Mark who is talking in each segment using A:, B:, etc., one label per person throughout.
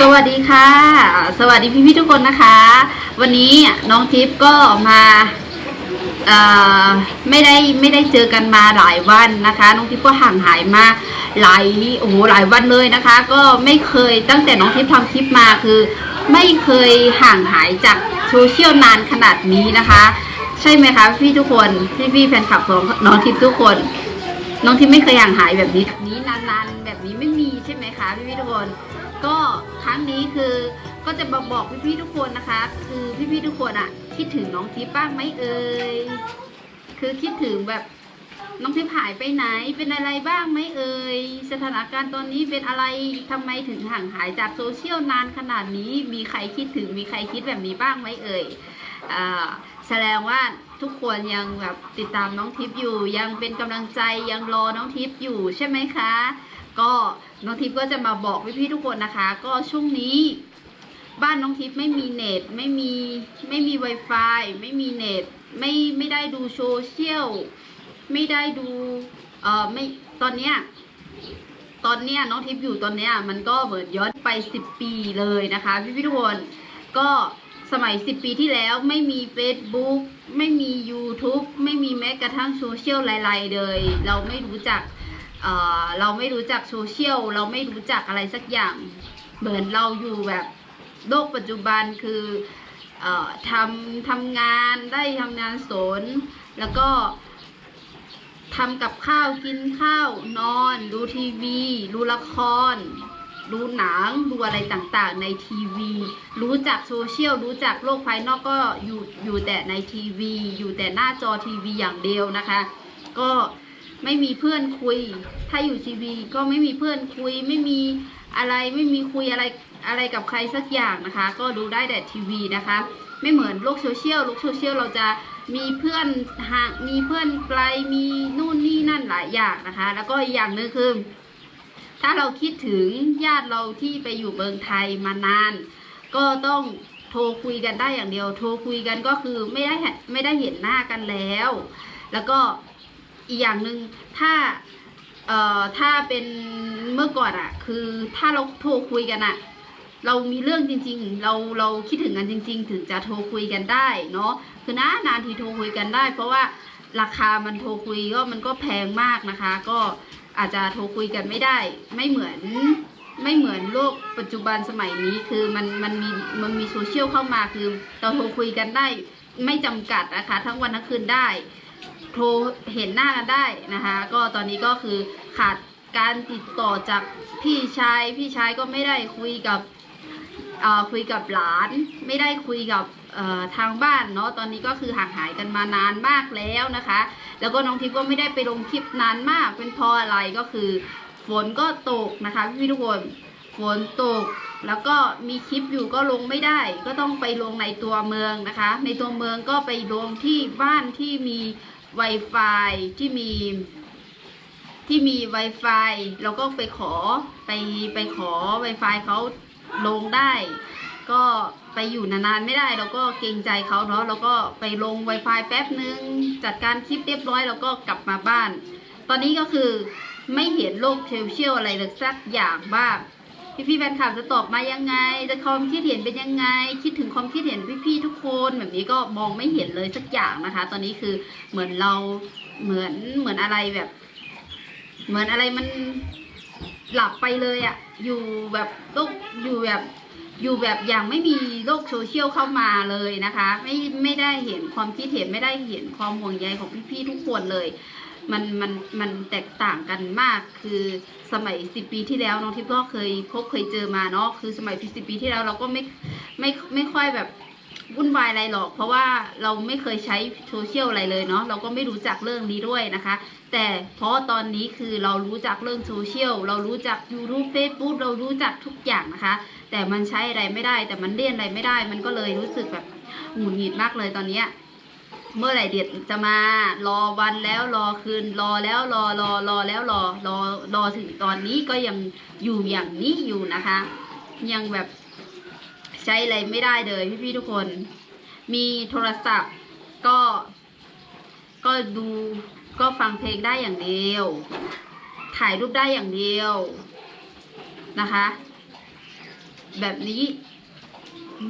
A: สวัสดีค่ะ สวัสดีพี่ๆทุกคนนะคะ วันนี้น้องทิพย์ก็มาเอ่อไม่ได้ไม่ได้เจอกันมาหลายวันนะคะ น้องทิพย์ก็ห่างหายมาหลายโอ้โหหลายวันเลยนะคะ ก็ไม่เคยตั้งแต่น้องทิพย์ทำคลิปมาคือ ไม่เคยห่างหายจากโซเชียลนานขนาดนี้นะคะ ใช่ไหมคะพี่ทุกคนพี่พี่แฟนคลับของน้องทิพย์ทุกคน น้องทิพย์ไม่เคยห่างหายแบบนี้แบบนี้นานๆแบบนี้ไม่มีใช่ไหมคะพี่พี่ทุกคน ก็ครั้งนี้คือก็จะมาบอกพี่ๆทุกคนนะคะ คือพี่ๆทุกคนอะคิดถึงน้องทิพย์บ้างไหมเอ่ยคือคิดถึงแบบน้องทิพย์หายไปไหนเป็นอะไรบ้างไหมเอ่ยสถานการณ์ตอนนี้เป็นอะไรทำไมถึงห่างหายจากโซเชียลนานขนาดนี้ มีใครคิดถึงมีใครคิดแบบนี้บ้างไหมเอ่ยอ่าแสดงว่าทุกคนยังแบบติดตามน้องทิพย์อยู่ ยังเป็นกำลังใจยังรอน้องทิพย์อยู่ใช่ไหมคะ ก็ น้องทิพย์ก็จะมาบอกพี่ๆทุกคนนะคะ ก็ช่วงนี้ บ้านน้องทิพย์ไม่มีเน็ตไม่มีไม่มี Wi-Fi ไม่มีเน็ตไม่ไม่ได้ดูโซเชียลไม่ได้ดูเอ่อไม่ตอนเนี้ยตอนเนี้ยน้องทิพย์อยู่ตอนเนี้ยมันก็เหมือนย้อนไป 10 ปีเลยนะคะ พี่ๆทุกคนก็สมัย 10 ปีที่แล้วไม่มี Facebook ไม่มี YouTube ไม่มีแม้กระทั่งโซเชียลหลายๆเลย เราไม่รู้จัก เเราไม่รู้จักโซเชียลเราไม่รู้จักอะไรสักอย่าง เหมือนเราอยู่แบบโลกปัจจุบันคืออทำทำงานได้ทำงานสน แล้วก็ทำกับข้าวกินข้าวนอน ดูทีวีดูละครดูหนังดูอะไรต่างๆ ในทีวี รู้จักโซเชียลรู้จักโลกภายนอกก็อยู่อยู่แต่ในทีวี อยู่แต่หน้าจอทีวีอย่างเดียวนะคะ ก็ ไม่มีเพื่อนคุย ถ้าอยู่ทีวีก็ไม่มีเพื่อนคุย ไม่มีอะไรไม่มีคุยอะไรอะไรกับใครสักอย่างนะคะ ก็ดูได้แต่ทีวีนะคะ ไม่เหมือนโลกโซเชียลโลกโซเชียลเราจะมีเพื่อนห่างมีเพื่อนไกลมีนู่นนี่นั่นหลายอย่างนะคะ แล้วก็อีกอย่างหนึงคือถ้าเราคิดถึงญาติเราที่ไปอยู่เมืองไทยมานาน ก็ต้องโทรคุยกันได้อย่างเดียว โทรคุยกันก็คือไม่ได้ไม่ได้เห็นหน้ากันแล้ว แล้วก็ อีกอย่างหนึ่งถ้าเอ่อถ้าเป็นเมื่อก่อนอะคือถ้าเราโทรคุยกันอะเรามีเรื่องจริง ๆ เราเราคิดถึงกันจริง ๆ ถึงจะโทรคุยกันได้เนาะคือนะนานทีโทรคุยกันได้ เพราะว่าราคามันโทรคุยก็มันก็แพงมากนะคะ ก็อาจจะโทรคุยกันไม่ได้ ไม่เหมือนไม่เหมือนโลกปัจจุบันสมัยนี้คือมันมันมีมันมีโซเชียลเข้ามาคือเราโทรคุยกันได้ไม่จำกัดนะคะ ทั้งวันทั้งคืนได้ โทรเห็นหน้ากันได้นะคะ ก็ตอนนี้ก็คือขาดการติดต่อจากพี่ชาย พี่ชายก็ไม่ได้คุยกับคุยกับหลาน ไม่ได้คุยกับทางบ้านเนาะตอนนี้ก็คือห่างหายกันมานานมากแล้วนะคะ แล้วก็น้องทิพย์ก็ไม่ได้ไปลงคลิปนานมาก เป็นเพราะอะไรก็คือฝนก็ตกนะคะพี่ทุกคนฝนตกแล้วก็มีคลิปอยู่ก็ลงไม่ได้ ก็ต้องไปลงในตัวเมืองนะคะ ในตัวเมืองก็ไปลงที่บ้านที่มี Wi-Fi ที่มีที่มี Wi-Fi เราก็ไปขอไปไปขอ Wi-Fi เขาลงได้ ก็ไปอยู่นานๆไม่ได้เราก็เกรงใจเขาเนาะเราก็ไปลง Wi-Fi แป๊บนึง จัดการคลิปเรียบร้อยแล้วก็กลับมาบ้าน ตอนนี้ก็คือไม่เห็นโลกโซเชียลอะไรเลยสักอย่างบ้าง พี่พี่แฟนคลับจะตอบมายังไง จะความคิดเห็นเป็นยังไง คิดถึงความคิดเห็นพี่ๆทุกคนแบบนี้ก็มองไม่เห็นเลยสักอย่างนะคะ ตอนนี้คือเหมือนเราเหมือนเหมือนอะไรแบบ เหมือนอะไรมันหลับไปเลยอะอยู่แบบโลกอยู่แบบอยู่แบบอย่างไม่มีโลกโซเชียลเข้ามาเลยนะคะ ไม่ไม่ได้เห็นความคิดเห็นไม่ได้เห็นความห่วงใยของพี่ๆทุกคนเลย มันมันมันแตกต่างกันมากคือ สมัยสิปีที่แล้วน้องทิพย์ก็เคยพบเคยเจอมาเนาะคือสมัยสิปีที่แล้วเราก็ไม่ไม่ไม่ค่อยแบบวุ่นวายอะไรหรอก เพราะว่าเราไม่เคยใช้โซเชียลอะไรเลยเนาะเราก็ไม่รู้จักเรื่องนี้ด้วยนะคะ แต่เพราะตอนนี้คือเรารู้จักเรื่องโซเชียลเรารู้จัก YouTube Facebook เรารู้จักทุกอย่างนะคะ แต่มันใช้อะไรไม่ได้ แต่มันเลี่ยนอะไรไม่ได้ มันก็เลยรู้สึกแบบหงุดหงิดมากเลยตอนเนี้ย เมื่อไหร่เด็ดจะมา รอวันแล้วรอคืน รอแล้วรอรอรอแล้วรอรอรอถึงตอนนี้ก็ยังอยู่อย่างนี้อยู่นะคะ ยังแบบใช้อะไรไม่ได้เลยพี่ๆทุกคน มีโทรศัพท์ก็ ก็ดูก็ฟังเพลงได้อย่างเดียว ถ่ายรูปได้อย่างเดียวนะคะ แบบนี้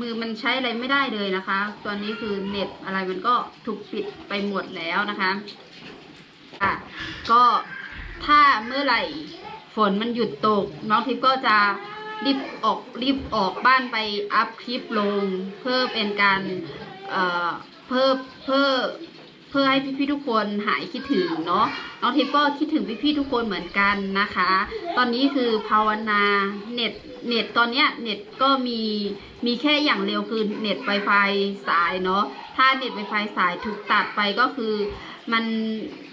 A: มือมันใช้อะไรไม่ได้เลยนะคะ ตอนนี้คือเน็ตอะไรมันก็ถูกปิดไปหมดแล้วนะคะอะก็ถ้าเมื่อไหร่ฝนมันหยุดตก น้องทิพย์ก็จะรีบออกรีบออกบ้านไปอัพคลิปลง เพื่อเป็นการเอ่อเพิ่มเพื่อ พื่อให้พี่ๆทุกคนหายคิดถึงเนาะน้องทิพย์ก็คิดถึงพี่ๆทุกคนเหมือนกันนะคะ ตอนนี้คือภาวนาเน็ตเน็ตตอนเนี้ยเน็ตก็มีมีแค่อย่างเร็วคือเน็ต Wi-Fi สายเนาะถ้าเน็ต Wi-Fi สายถูกตัดไปก็คือมัน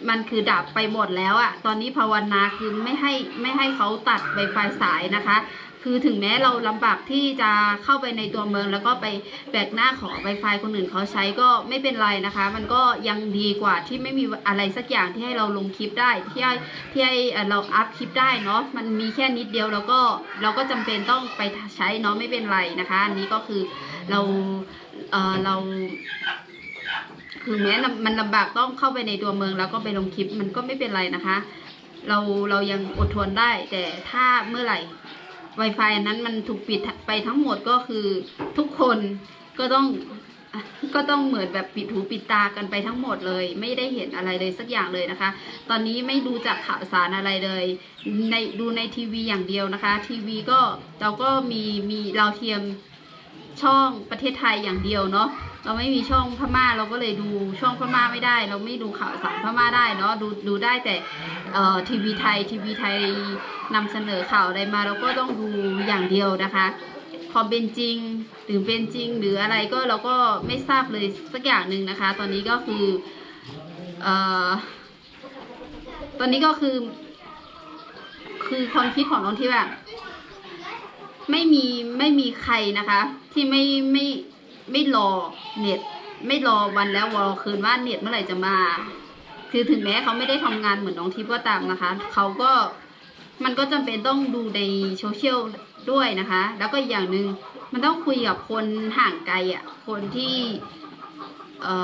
A: มันคือดับไปหมดแล้วอะตอนนี้ภาวนาคือไม่ให้ไม่ให้เขาตัด Wi-Fi สายนะคะ คือถึงแม้เราลำบากที่จะเข้าไปในตัวเมือง แล้วก็ไปแบกหน้าขอ Wi-Fi คนอื่นเขาใช้ก็ไม่เป็นไรนะคะ มันก็ยังดีกว่าที่ไม่มีอะไรสักอย่างที่ให้เราลงคลิปได้ที่ให้ที่ให้เราอัพคลิปได้เนาะมันมีแค่นิดเดียวแล้วก็เราก็จำเป็นต้องไปใช้เนาะไม่เป็นไรนะคะอันนี้ก็คือเราเออเราคือแม้มันลำบากต้องเข้าไปในตัวเมืองแล้วก็ไปลงคลิปมันก็ไม่เป็นไรนะคะ เราเรายังอดทนได้แต่ถ้าเมื่อไหร่ Wi-Fi นั้นมันถูกปิดไปทั้งหมดก็คือทุกคนก็ต้องก็ต้องเหมือนแบบปิดหูปิดตากันไปทั้งหมดเลย ไม่ได้เห็นอะไรเลยสักอย่างเลยนะคะ ตอนนี้ไม่ดูจากข่าวสารอะไรเลยในดูในทีวีอย่างเดียวนะคะ ทีวีก็เราก็มีมีเราวเทียมช่องประเทศไทยอย่างเดียวเนาะเราไม่มีช่องพม่าเราก็เลยดูช่องพม่าไม่ได้ เราไม่ดูข่าวสารพม่าได้เนาะดูดูได้แต่เอ่อทีวีไทยทีวีไทย นำเสนอข่าวอะไรมาเราก็ต้องดูอย่างเดียวนะคะความเป็นจริงหรือเป็นจริงหรืออะไรก็เราก็ไม่ทราบเลยสักอย่างหนึ่งนะคะ ตอนนี้ก็คือเอ่อตอนนี้ก็คือ คือความคิดของน้องที่แบบไม่มีไม่มีใครนะคะ ที่ไม่ไม่ไม่รอเน็ต ไม่รอวันแล้ววอคืนว่าเน็ตเมื่อไหร่จะมา คือถึงแม้เขาไม่ได้ทำงานเหมือนน้องทิพย์ก็ตามนะคะ เขาก็ มันก็จำเป็นต้องดูในโซเชียลด้วยนะคะ แล้วก็อีกอย่างหนึ่งมันต้องคุยกับคนห่างไกลอะ คนที่เอ่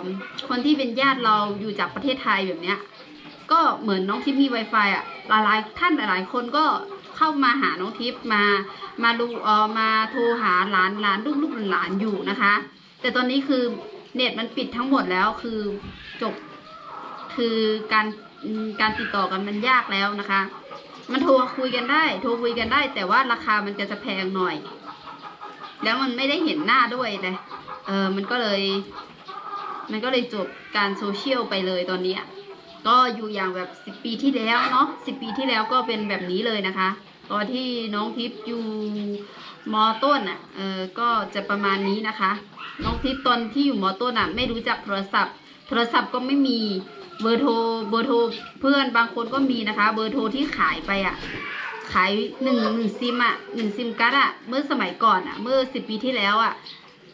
A: อคนที่เป็นญาติเราอยู่จากประเทศไทยแบบเนี้ย ก็เหมือนน้องทิพย์มี Wi-Fi อะหลายๆท่านหลายๆคนก็เข้ามาหาน้องทิพย์มามาดูเออมาโทรหาหลานหลานลูกลูกหลานอยู่นะคะ แต่ตอนนี้คือเน็ตมันปิดทั้งหมดแล้วคือจบคือการการติดต่อกันมันยากแล้วนะคะ มันโทรคุยกันได้ โทรคุยกันได้ แต่ว่าราคามันจะจะแพงหน่อย แล้วมันไม่ได้เห็นหน้าด้วยเลยเออมันก็เลย มันก็เลยจบการโซเชียลไปเลยตอนนี้ก็อยู่อย่างแบบสิบปีที่แล้วเนาะสิบปีที่แล้วก็เป็นแบบนี้เลยนะคะ ตอนที่น้องทิพย์อยู่มอต้นอะเออก็จะประมาณนี้นะคะ น้องทิพย์ตอนที่อยู่มอต้นอะ ไม่รู้จักโทรศัพท์ โทรศัพท์ก็ไม่มีเบอร์โทรเบอร์โทรเพื่อนบางคนก็มีนะคะ เบอร์โทรที่ขายไปอะขายหนึ่งหนึ่งซิมอะหนึ่งซิมการ์ดอะเมื่อสมัยก่อนอะเมื่อสิบปีที่แล้วอะ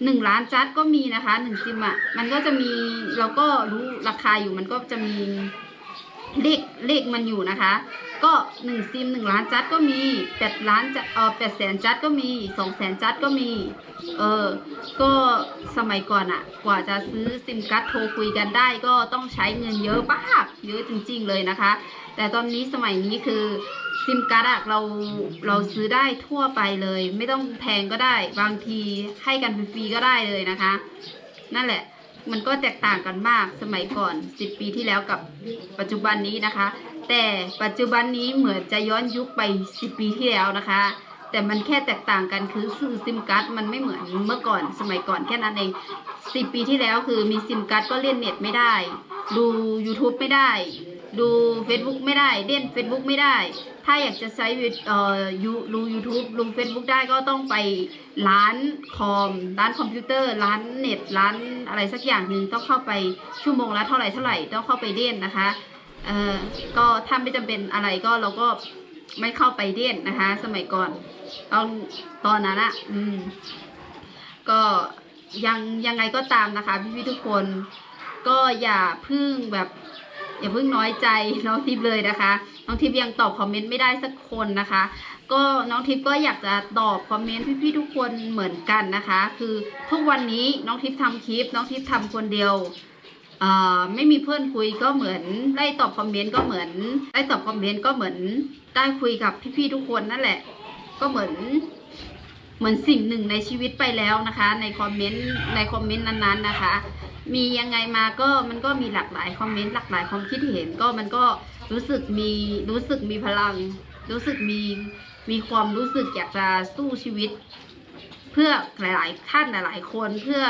A: หนึ่งล้านจัดก็มีนะคะหนึ่งซิมอะมันก็จะมีเราก็รู้ราคาอยู่มันก็จะมี เลขเลขมันอยู่นะคะ ก็หนึ่งซิมหนึ่งล้านจัดก็มีแปดล้านจะเออแปดแสนจัดก็มีสองแสนจัดก็มีเออก็สมัยก่อนอะกว่าจะซื้อซิมการ์ดโทรคุยกันได้ ก็ต้องใช้เงินเยอะมากเยอะจริง ๆ เลยนะคะ แต่ตอนนี้สมัยนี้คือซิมการ์ดอะเราเราซื้อได้ทั่วไปเลย ไม่ต้องแพงก็ได้ บางทีให้กันฟรีๆก็ได้เลยนะคะ นั่นแหละ มันก็แตกต่างกันมากสมัยก่อน 10 ปีที่แล้วกับปัจจุบันนี้นะคะ แต่ปัจจุบันนี้เหมือนจะย้อนยุคไป 10 ปีที่แล้วนะคะ แต่มันแค่แตกต่างกันคือซื้อซิมการ์ดมันไม่เหมือนเมื่อก่อนสมัยก่อนแค่นั้นเอง10ปีที่แล้วคือมีซิมการ์ดก็เล่นเน็ตไม่ได้ ดู YouTube ไม่ได้ ดู Facebook ไม่ได้เล่น Facebook ไม่ได้ ถ้าอยากจะใช้วิดเอ่อยูดู YouTube ดู Facebook ได้ก็ต้องไปร้านคอมร้านคอมพิวเตอร์ร้านเน็ตร้านอะไรสักอย่างหนึ่งต้องเข้าไปชั่วโมงละเท่าไหร่เท่าไหร่ต้องเข้าไปเล่นนะคะเอ่อก็ถ้าไม่จำเป็นอะไรก็เราก็ไม่เข้าไปเล่นนะคะ สมัยก่อน ตอนตอนนั้นอะอืม ก็ยังยังไงก็ตามนะคะ พี่ๆทุกคนก็อย่าเพึ่งแบบอย่าเพิ่งน้อยใจน้องทิพย์เลยนะคะ น้องทิพย์ยังตอบคอมเมนต์ไม่ได้สักคนนะคะ ก็น้องทิพย์ก็อยากจะตอบคอมเมนต์พี่ๆทุกคนเหมือนกันนะคะ คือทุกวันนี้น้องทิพย์ทำคลิป น้องทิพย์ทำคนเดียวไม่มีเพื่อนคุยก็เหมือนได้ตอบคอมเมนต์ก็เหมือนได้ตอบคอมเมนต์ก็เหมือนได้คุยกับพี่ๆทุกคนนั่นแหละ ก็เหมือนเหมือนสิ่งหนึ่งในชีวิตไปแล้วนะคะ ในคอมเมนต์ในคอมเมนต์นั้นๆนะคะ มียังไงมาก็มันก็มีหลากหลายคอมเมนต์หลากหลายความคิดเห็นก็มันก็รู้สึกมีรู้สึกมีพลัง รู้สึกมีมีความรู้สึกอยากจะสู้ชีวิต เพื่อหลายๆท่านหลายๆคนเพื่อ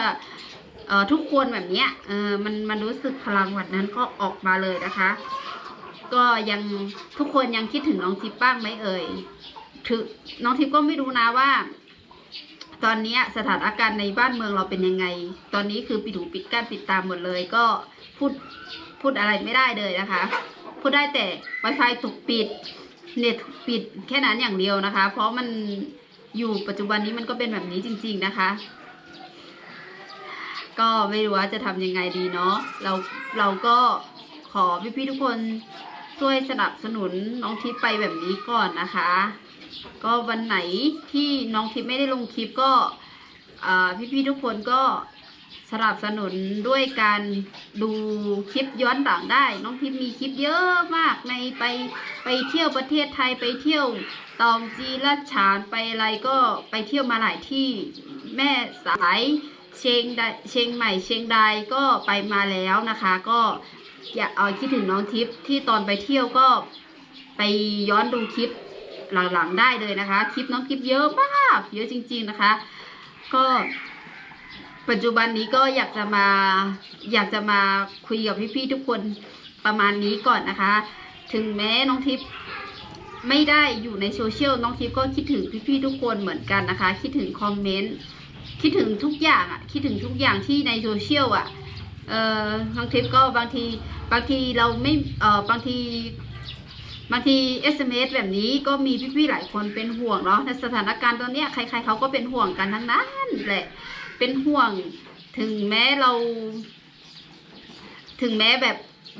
A: เอ่อทุกคนแบบเนี้ยเออมันมันรู้สึกพลังวันนั้นก็ออกมาเลยนะคะ ก็ยังทุกคนยังคิดถึงน้องทิพย์บ้างไหมเอ่ย ถือน้องทิพย์ก็ไม่รู้นะว่า ตอนนี้สถานการณ์ในบ้านเมืองเราเป็นยังไง ตอนนี้คือปิดหูปิดกั้นปิดตามหมดเลย ก็พูดพูดอะไรไม่ได้เลยนะคะ พูดได้แต่ Wi-Fi ถูกปิด เน็ตปิดแค่นั้นอย่างเดียวนะคะ เพราะมันอยู่ปัจจุบันนี้มันก็เป็นแบบนี้จริง ๆนะคะ ก็ไม่รู้ว่าจะทำยังไงดีเนาะเราเราก็ขอพี่ๆทุกคนช่วยสนับสนุนน้องทิพย์ไปแบบนี้ก่อนนะคะ ก็วันไหนที่น้องทิพย์ไม่ได้ลงคลิปก็พี่ๆทุกคนก็สนับสนุนด้วยการดูคลิปย้อนหลังได้ น้องทิพย์มีคลิปเยอะมากในไปไปเที่ยวประเทศไทยไปเที่ยวตองจีรัชฉานไปอะไรก็ไปเที่ยวมาหลายที่แม่สายเชียงดเชียงใหม่เชียงรายก็ไปมาแล้วนะคะ ก็อยากเอาคิดถึงน้องทิพย์ที่ตอนไปเที่ยวก็ไปย้อนดูคลิป หลังๆได้เลยนะคะ คลิปน้องคลิปเยอะมากเยอะจริง ๆนะคะ ก็ปัจจุบันนี้ก็อยากจะมาอยากจะมาคุยกับพี่ๆทุกคนประมาณนี้ก่อนนะคะ ถึงแม้น้องทิพย์ไม่ได้อยู่ในโซเชียลน้องทิพย์ก็คิดถึงพี่ๆทุกคนเหมือนกันนะคะ คิดถึงคอมเมนต์คิดถึงทุกอย่างอะคิดถึงทุกอย่างที่ในโซเชียลอะเออน้องทิพย์ก็บางทีบางทีเราไม่เออบางที บางที SMS แบบนี้ก็มีพี่ๆหลายคนเป็นห่วงเนาะในสถานการณ์ตอนนี้ใคร ๆเขาก็เป็นห่วงกันทั้งนั้นแหละเป็นห่วงถึงแม้เรา ถึงแม้แบบ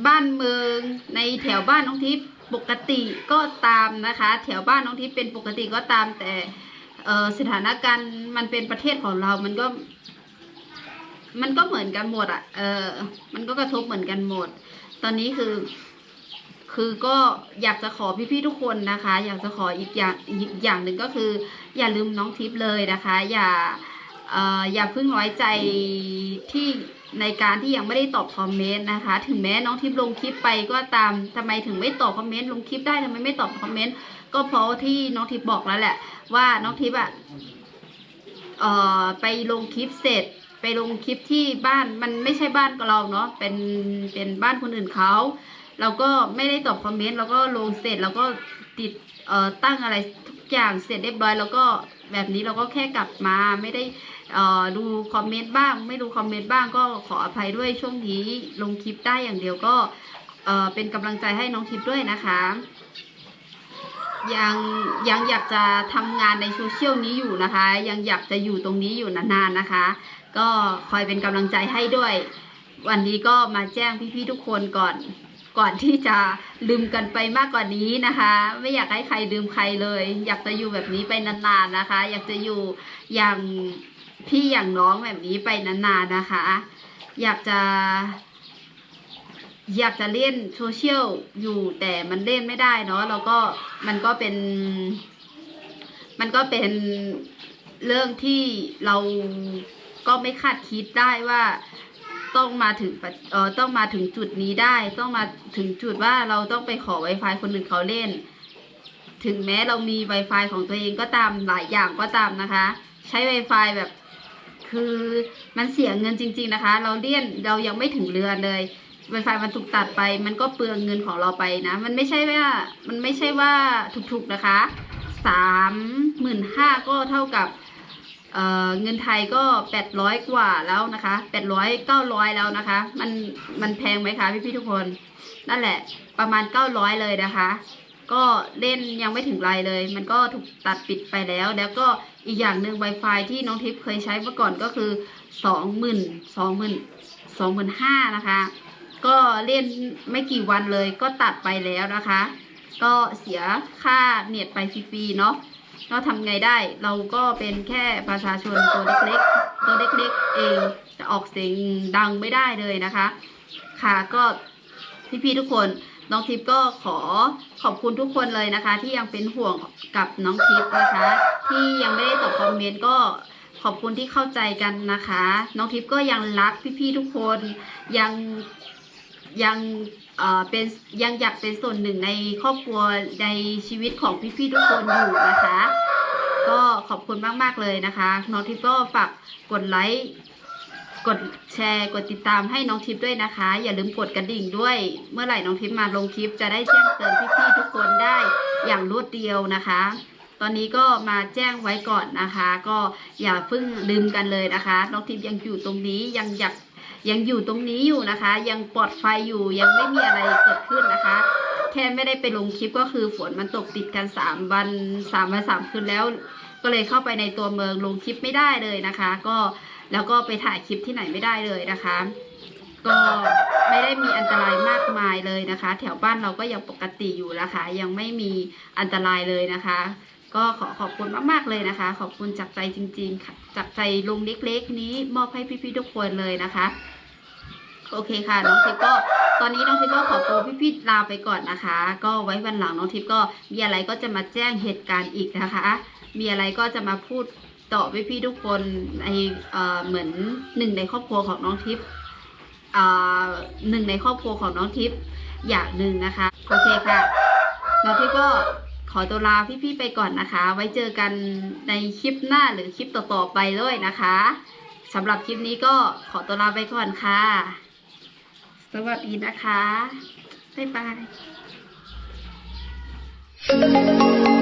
A: บ้านเมืองในแถวบ้านน้องทิพย์ปกติก็ตามนะคะ แถวบ้านน้องทิพย์เป็นปกติก็ตามแต่สถานการณ์มันเป็นประเทศของเรา มันก็ มันก็เหมือนกันหมดอะ่ะ เออ มันก็กระทบเหมือนกันหมด ตอนนี้คือ คือก็อยากจะขอพี่ๆทุกคนนะคะ อยากจะขออีกอย่างอีกอย่างหนึ่งก็คือ อย่าลืมน้องทิพย์เลยนะคะ อย่าเอ่ออย่าเพิ่งน้อยใจที่ในการที่ยังไม่ได้ตอบคอมเมนต์นะคะ ถึงแม้น้องทิพย์ลงคลิปไปก็ตามทำไมถึงไม่ตอบคอมเมนต์ลงคลิปได้ทำไมไม่ตอบคอมเมนต์ก็เพราะที่น้องทิพย์บอกแล้วแหละ ว่าน้องทิพย์อะเอ่อไปลงคลิปเสร็จ ไปลงคลิปที่บ้านมันไม่ใช่บ้านเราเนาะเป็นเป็นบ้านคนอื่นเขา เราก็ไม่ได้ตอบคอมเมนต์เราก็ลงเสร็จเราก็ติดเอ่อตั้งอะไรทุกอย่างเสร็จเรียบร้อยแล้วก็แบบนี้เราก็แค่กลับมาไม่ได้เอ่อดูคอมเมนต์บ้าง ไม่ดูคอมเมนต์บ้างก็ขออภัยด้วยช่วงนี้ลงคลิปได้อย่างเดียวก็เอ่อเป็นกำลังใจให้น้องทิพย์ด้วยนะคะยังยังอยากจะทำงานในโซเชียลนี้อยู่นะคะ ยังอยากจะอยู่ตรงนี้อยู่นานๆนะคะ ก็คอยเป็นกำลังใจให้ด้วย วันนี้ก็มาแจ้งพี่ๆทุกคนก่อน ก่อนที่จะลืมกันไปมากกว่านี้นะคะ ไม่อยากให้ใครลืมใครเลย อยากจะอยู่แบบนี้ไปนานๆนะคะ อยากจะอยู่อย่างพี่อย่างน้องแบบนี้ไปนานๆนะคะ อยากจะอยากจะเล่นโซเชียลอยู่แต่มันเล่นไม่ได้เนาะแล้วก็มันก็เป็น มันก็เป็นเรื่องที่เราก็ไม่คาดคิดได้ว่า ต้องมาถึงเอ่อต้องมาถึงจุดนี้ได้ ต้องมาถึงจุดว่าเราต้องไปขอ Wi-Fi คนอื่นเขาเล่น ถึงแม้เรามี Wi-Fi ของตัวเองก็ตามหลายอย่างก็ตามนะคะ ใช้ Wi-Fi แบบคือมันเสียเงินจริง ๆนะคะ เราเลี่ยนเรายังไม่ถึงเรือนเลย Wi-Fi มันถูกตัดไป มันก็เปลืองเงินของเราไปนะ มันไม่ใช่ว่ามันไม่ใช่ว่าถูกๆนะคะสามหมื่นห้าก็เท่ากับ เเงินไทยก็แปดร้อยกว่าแล้วนะคะแปดร้อยเก้าร้อยแล้วนะคะ มันมันแพงไหมคะพี่ๆทุกคน นั่นแหละ ประมาณเก้าร้อยเลยนะคะ ก็เล่นยังไม่ถึงไรเลย มันก็ถูกตัดปิดไปแล้ว แล้วก็อีกอย่างหนึ่ง Wi-Fi ที่น้องทิพย์เคยใช้เมื่อก่อนก็คือสองหมื่นสองหมื่นสองหมื่นห้านะคะ ก็เล่นไม่กี่วันเลยก็ตัดไปแล้วนะคะ ก็เสียค่าเน็ตไปฟรีๆเนาะ เราทำไงได้เราก็เป็นแค่ประชาชนตัวเล็กๆตัวเล็กๆเองจะออกเสียงดังไม่ได้เลยนะคะ ค่ะก็พี่ๆทุกคนน้องทิพย์ก็ขอขอบคุณทุกคนเลยนะคะ ที่ยังเป็นห่วงกับน้องทิพย์นะคะ ที่ยังไม่ได้ตอบคอมเมนต์ก็ขอบคุณที่เข้าใจกันนะคะ น้องทิพย์ก็ยังรักพี่ๆทุกคนยังยังเอ่อเป็นยังอยากเป็นส่วนหนึ่งในครอบครัวในชีวิตของพี่ๆทุกคนอยู่นะคะ ก็ขอบคุณมาก ๆ เลยนะคะ น้องทิพย์ก็ฝากกดไลค์กดแชร์กดติดตามให้น้องทิพย์ด้วยนะคะ อย่าลืมกดกระดิ่งด้วย เมื่อไหร่น้องทิพย์มาลงคลิปจะได้แจ้งเตือนพี่ๆทุกคนได้อย่างรวดเดียวนะคะ ตอนนี้ก็มาแจ้งไว้ก่อนนะคะ ก็อย่าเพิ่งลืมกันเลยนะคะ น้องทิพย์ยังอยู่ตรงนี้ยังอยากยังอยู่ตรงนี้อยู่นะคะ ยังปลอดไฟอยู่ยังไม่มีอะไรเกิดขึ้นนะคะ ค่ไม่ได้ไปลงคลิปก็คือฝนมันตกติดกันสามวันสามวันสามคืนแล้ว ก็เลยเข้าไปในตัวเมืองลงคลิปไม่ได้เลยนะคะ ก็แล้วก็ไปถ่ายคลิปที่ไหนไม่ได้เลยนะคะ ก็ไม่ได้มีอันตรายมากมายเลยนะคะ แถวบ้านเราก็ยังปกติอยู่นะคะ ยังไม่มีอันตรายเลยนะคะ ก็ขอขอบคุณมากๆเลยนะคะ ขอบคุณจากใจจริงๆจากใจลุงเล็กๆ นี้มอบให้พี่ๆทุกคนเลยนะคะ โอเคค่ะ น้องทิพย์ก็ตอนนี้น้องทิพย์ก็ขอตัวพี่ๆลาไปก่อนนะคะ ก็ไว้วันหลังน้องทิพย์ก็มีอะไรก็จะมาแจ้งเหตุการณ์อีกนะคะ มีอะไรก็จะมาพูดต่อพี่ๆทุกคนในเอ่อเหมือนหนึ่งในครอบครัวของน้องทิพย์อ่าหนึ่งในครอบครัวของน้องทิพย์อย่างหนึ่งนะคะโอเคค่ะน้องทิพย์ก็ขอตัวลาพี่ๆไปก่อนนะคะ ไว้เจอกันในคลิปหน้าหรือคลิปต่อๆไปเลยนะคะสำหรับคลิปนี้ก็ขอตัวลาไปก่อนค่ะ วัสดีนะคะ บ๊ายบาย